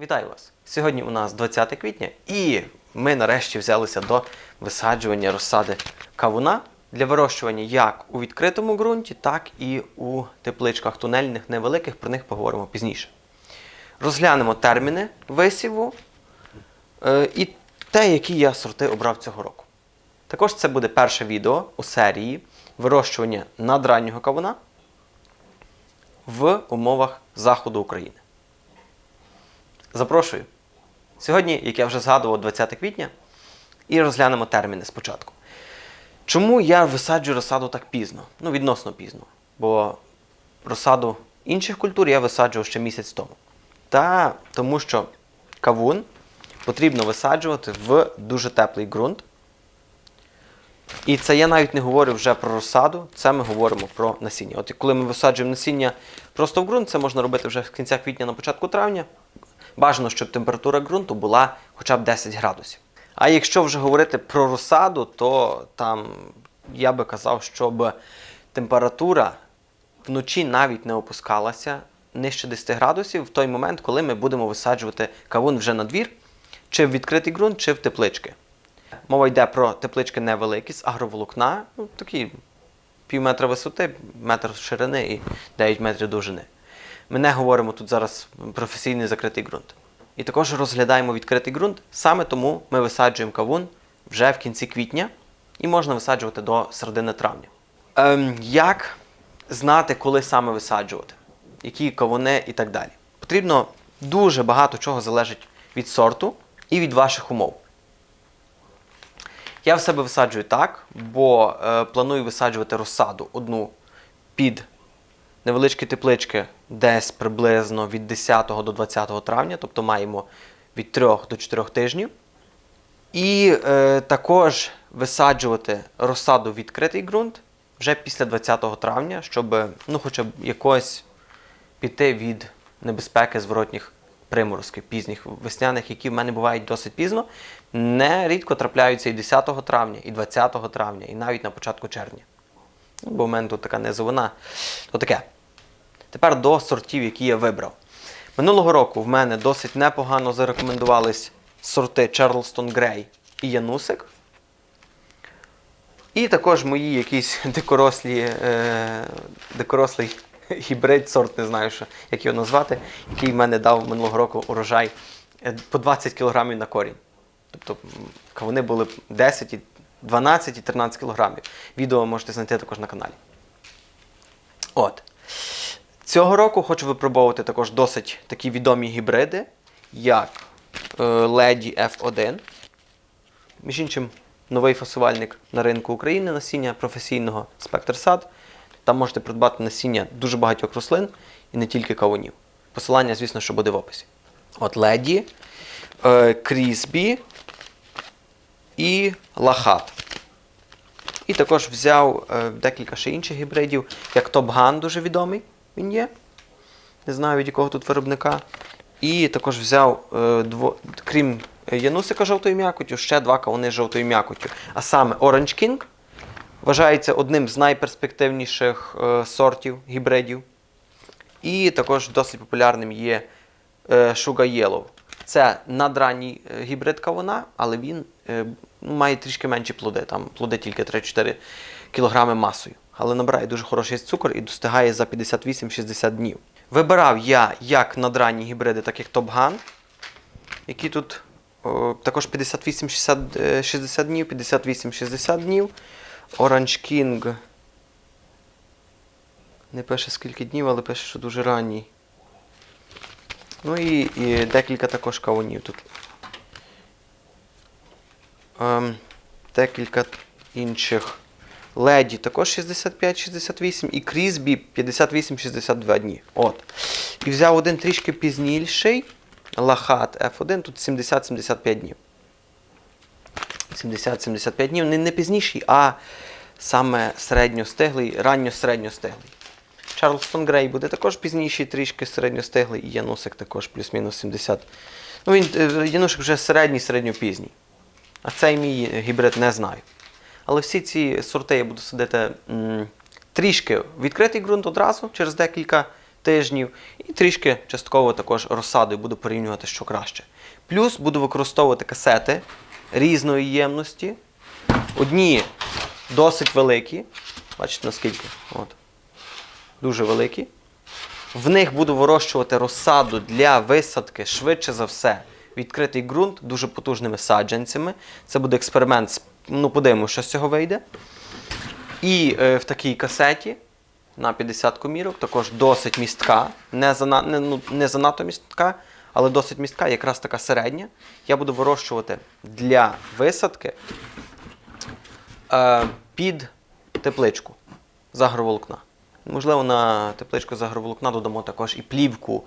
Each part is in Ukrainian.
Вітаю вас! Сьогодні у нас 20 квітня, і ми нарешті взялися до висаджування розсади кавуна для вирощування як у відкритому ґрунті, так і у тепличках тунельних невеликих. Про них поговоримо пізніше. Розглянемо терміни висіву е, і те, які я сорти обрав цього року. Також це буде перше відео у серії вирощування надраннього кавуна в умовах заходу України. Запрошую. Сьогодні, як я вже згадував, 20 квітня, і розглянемо терміни спочатку. Чому я висаджую розсаду так пізно? Ну, відносно пізно. Бо розсаду інших культур я висаджував ще місяць тому. Та тому що кавун потрібно висаджувати в дуже теплий ґрунт. І це я навіть не говорю вже про розсаду, це ми говоримо про насіння. От коли ми висаджуємо насіння просто в ґрунт, це можна робити вже в кінця квітня на початку травня. Бажано, щоб температура ґрунту була хоча б 10 градусів. А якщо вже говорити про розсаду, то там я би казав, щоб температура вночі навіть не опускалася нижче 10 градусів в той момент, коли ми будемо висаджувати кавун вже на двір, чи в відкритий ґрунт, чи в теплички. Мова йде про теплички невеликі з агроволокна, ну, такі пів метра висоти, метр ширини і 9 метрів довжини. Ми не говоримо тут зараз професійний закритий ґрунт. І також розглядаємо відкритий ґрунт, саме тому ми висаджуємо кавун вже в кінці квітня і можна висаджувати до середини травня. Ем, як знати, коли саме висаджувати, які кавуни і так далі? Потрібно дуже багато чого залежить від сорту і від ваших умов. Я в себе висаджую так, бо е, планую висаджувати розсаду одну під невеличкі теплички десь приблизно від 10 до 20 травня, тобто маємо від 3 до 4 тижнів. І е, також висаджувати розсаду в відкритий ґрунт вже після 20 травня, щоб ну, хоча б якось піти від небезпеки зворотніх приморозків, пізніх весняних, які в мене бувають досить пізно. Нерідко трапляються і 10 травня, і 20 травня, і навіть на початку червня. Бо в мене тут така низовина. То таке. Тепер до сортів, які я вибрав. Минулого року в мене досить непогано зарекомендувались сорти Charleston Grey і Янусик. І також мої якісь дикорослі, е, дикорослий гібрид, сорт, не знаю, що, як його назвати, який в мене дав минулого року урожай е, по 20 кг на корінь. Тобто вони були 10, 12 і 13 кг. Відео можете знайти також на каналі. От. Цього року хочу випробовувати також досить такі відомі гібриди, як е, Lady F1. Між іншим, новий фасувальник на ринку України насіння професійного Спектр Сад. Там можете придбати насіння дуже багатьох рослин і не тільки кавунів. Посилання, звісно, що буде в описі. От Lady, е, Крісбі і Лахат. І також взяв е, декілька ще інших гібридів, як Gun дуже відомий. Він є. Не знаю від якого тут виробника. І також взяв, е, дво, крім Янусика жовтою м'якоттю, ще два кавуни жовтою м'якоттю. А саме Orange King вважається одним з найперспективніших е, сортів гібридів. І також досить популярним є е, Sugar Yellow. Це надранній е, гібрид кавуна, але він е, має трішки менші плоди. Там плоди тільки 3-4 кг масою. Але набирає дуже хороший цукор і достигає за 58-60 днів. Вибирав я як надранні гібриди, так як Gun, які тут о, також 58-60 днів, 58-60 днів. Orange King. Не пише скільки днів, але пише, що дуже ранній. Ну і, і декілька також кавунів тут. Ем, декілька інших. Леді також 65-68 і Крізбі 58-62 дні. От. І взяв один трішки пізніший. Лахат F1, тут 70-75 днів. 70-75 днів. Не, не пізніший, а саме середньостиглий, ранньо-середньостиглий. Чарлстон Грей буде також пізніший, трішки середньостиглий, і Янусик також плюс-мінус 70. Ну, він, е, Янусик вже середній, середньопізній. А цей мій гібрид не знаю. Але всі ці сорти я буду садити м, трішки відкритий ґрунт одразу, через декілька тижнів. І трішки частково також розсадою буду порівнювати, що краще. Плюс буду використовувати касети різної ємності. Одні досить великі. Бачите наскільки? От. Дуже великі. В них буду вирощувати розсаду для висадки швидше за все. Відкритий ґрунт дуже потужними саджанцями. Це буде експеримент. Ну, подивимося, що з цього вийде. І е, в такій касеті на 50 комірок, також досить містка, не, зана, не, ну, не занадто містка, але досить містка, якраз така середня. Я буду вирощувати для висадки е, під тепличку з агроволокна. Можливо, на тепличку з агроволокна додамо також і плівку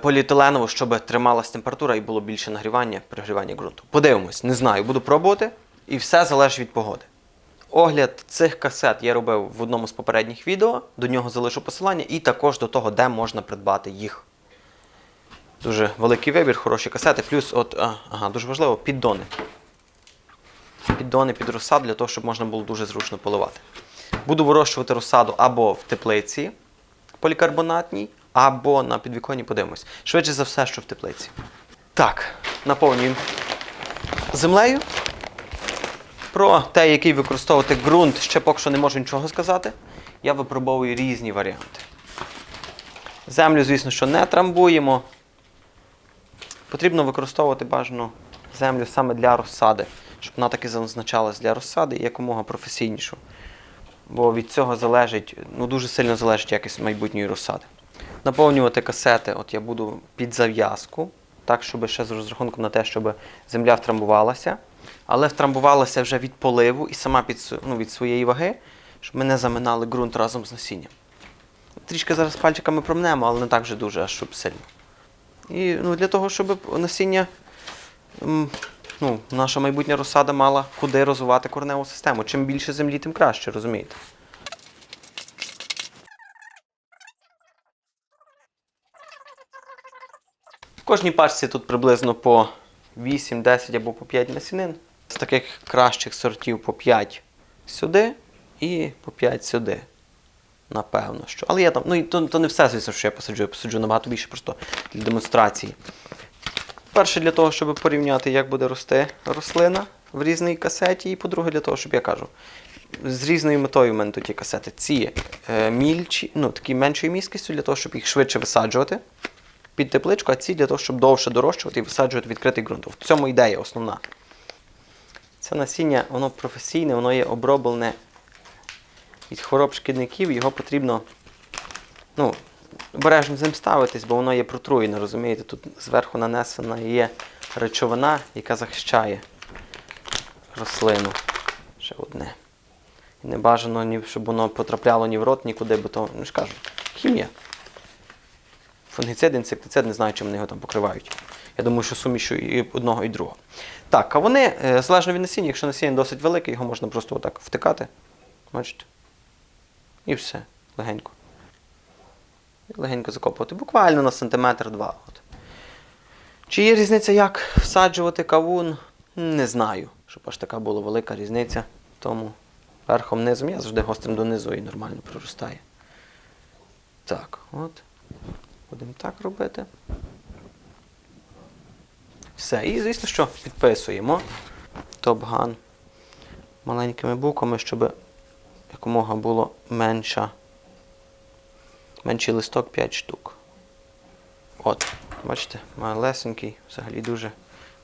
поліетиленову, щоб трималась температура і було більше нагрівання, пригрівання ґрунту. Подивимось, не знаю, буду пробувати, і все залежить від погоди. Огляд цих касет я робив в одному з попередніх відео, до нього залишу посилання, і також до того, де можна придбати їх. Дуже великий вибір, хороші касети, плюс, от, ага, дуже важливо, піддони. Піддони під розсад для того, щоб можна було дуже зручно поливати. Буду вирощувати розсаду або в теплиці полікарбонатній, або на підвіконні подивимось. Швидше за все, що в теплиці. Так, наповнюємо землею. Про те, який використовувати ґрунт, ще поки що не можу нічого сказати. Я випробовую різні варіанти. Землю, звісно, що не трамбуємо. Потрібно використовувати бажану землю саме для розсади, щоб вона таки зазначалась для розсади і якомога професійнішу. Бо від цього залежить, ну дуже сильно залежить якість майбутньої розсади. Наповнювати касети, от я буду під зав'язку, так, щоб ще з розрахунком на те, щоб земля втрамбувалася, але втрамбувалася вже від поливу і сама під, ну, від своєї ваги, щоб ми не заминали ґрунт разом з насінням. Трішки зараз пальчиками промнемо, але не так вже дуже, аж щоб сильно. І ну, для того, щоб насіння, ну, наша майбутня розсада мала куди розвивати кореневу систему. Чим більше землі, тим краще, розумієте? Кожній пачці тут приблизно по 8, 10 або по 5 насінин. З таких кращих сортів по 5 сюди і по 5 сюди. Напевно, що. Але я там, ну і то, то не все, звісно, що я посаджу, я посаджу набагато більше просто для демонстрації. Перше, для того, щоб порівняти, як буде рости рослина в різній касеті, і по-друге, для того, щоб я кажу, з різною метою в мене тут є касети. Ці е, мільчі, ну такі меншою міськістю, для того, щоб їх швидше висаджувати під тепличку, а ці для того, щоб довше дорощувати і висаджувати відкритий ґрунт. В цьому ідея основна. Це насіння, воно професійне, воно є оброблене від хвороб шкідників, його потрібно ну, обережно з ним ставитись, бо воно є протруєне, розумієте? Тут зверху нанесена є речовина, яка захищає рослину. Ще одне. І не бажано, щоб воно потрапляло ні в рот, нікуди, бо то, ну ж кажу, хімія. Фунгіцид, інсектицид, не знаю, чим вони його там покривають. Я думаю, що сумішу і одного, і другого. Так, а вони, е, залежно від насіння, якщо насіння досить велике, його можна просто отак втикати. Бачите? І все, легенько. Легенько закопувати. Буквально на сантиметр-два. Чи є різниця, як всаджувати кавун? Не знаю. Щоб аж така була велика різниця. Тому верхом низом я завжди гострим донизу і нормально проростає. Так, от. Будемо так робити. Все. І, звісно, що підписуємо Top-Gun маленькими буквами, щоб якомога було менша. Менший листок 5 штук. От, бачите, малесенький, взагалі дуже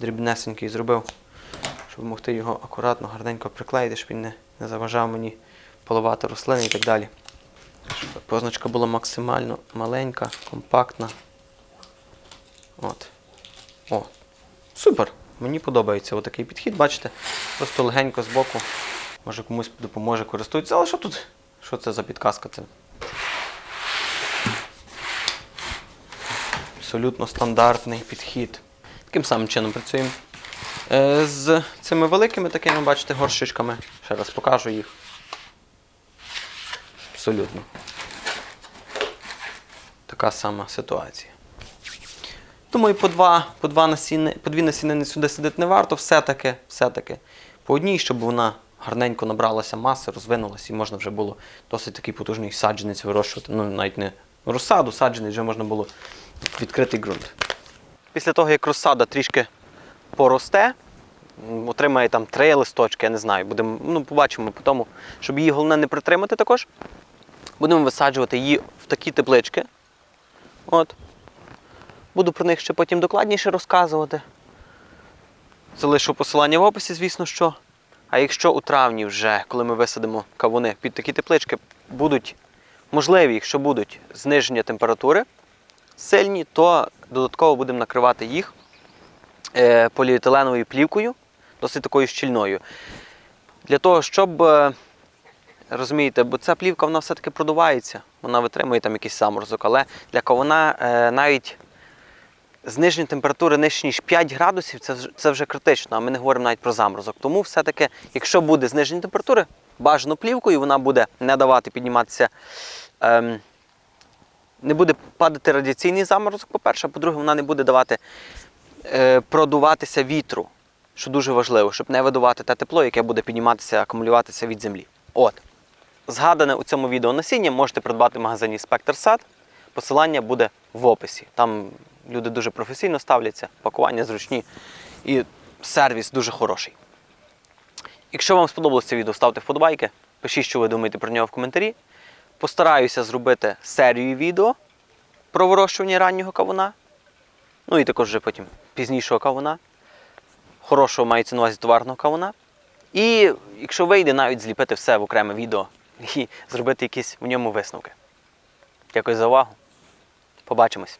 дрібнесенький зробив, щоб могти його акуратно, гарненько приклеїти, щоб він не, не заважав мені поливати рослини і так далі. Щоб позначка була максимально маленька, компактна. От. О, супер! Мені подобається отакий підхід, бачите? Просто легенько з боку. Може комусь допоможе користуватися. Але що тут? Що це за підказка? Це абсолютно стандартний підхід. Таким самим чином працюємо. Е, з цими великими такими, бачите, горщичками. Ще раз покажу їх. Абсолютно. Така сама ситуація. Думаю, по два, по два насіни, по дві насінини сюди сидити не варто, все-таки, все-таки. По одній, щоб вона гарненько набралася маси, розвинулася, і можна вже було досить такий потужний саджанець вирощувати. Ну, навіть не розсаду, саджений вже можна було відкритий ґрунт. Після того, як розсада трішки поросте, отримає там три листочки, я не знаю, будемо, ну, побачимо по тому, щоб її головне не притримати також. Будемо висаджувати її в такі теплички. От. Буду про них ще потім докладніше розказувати. Залишу посилання в описі, звісно, що. А якщо у травні вже, коли ми висадимо кавуни під такі теплички, будуть можливі, якщо будуть зниження температури сильні, то додатково будемо накривати їх е, поліетиленовою плівкою, досить такою щільною. Для того, щоб, е, розумієте, бо ця плівка вона все-таки продувається, вона витримує там якийсь заморозок, але для кавуна е, навіть зниження температури нижче, ніж 5 градусів, це, це вже критично, а ми не говоримо навіть про заморозок. Тому все-таки, якщо буде зниження температури, бажано плівкою, вона буде не давати підніматися. Ем, не буде падати радіаційний заморозок, по-перше, а по-друге, вона не буде давати е, продуватися вітру, що дуже важливо, щоб не видувати те тепло, яке буде підніматися, акумулюватися від землі. От. Згадане у цьому відео насіння можете придбати в магазині Спектр Сад. Посилання буде в описі. Там люди дуже професійно ставляться, пакування зручні і сервіс дуже хороший. Якщо вам сподобалося це відео, ставте вподобайки, пишіть, що ви думаєте про нього в коментарі. Постараюся зробити серію відео про вирощування раннього кавуна. Ну і також вже потім пізнішого кавуна. Хорошого мається на увазі товарного кавуна. І якщо вийде, навіть зліпити все в окреме відео і зробити якісь в ньому висновки. Дякую за увагу. Побачимось.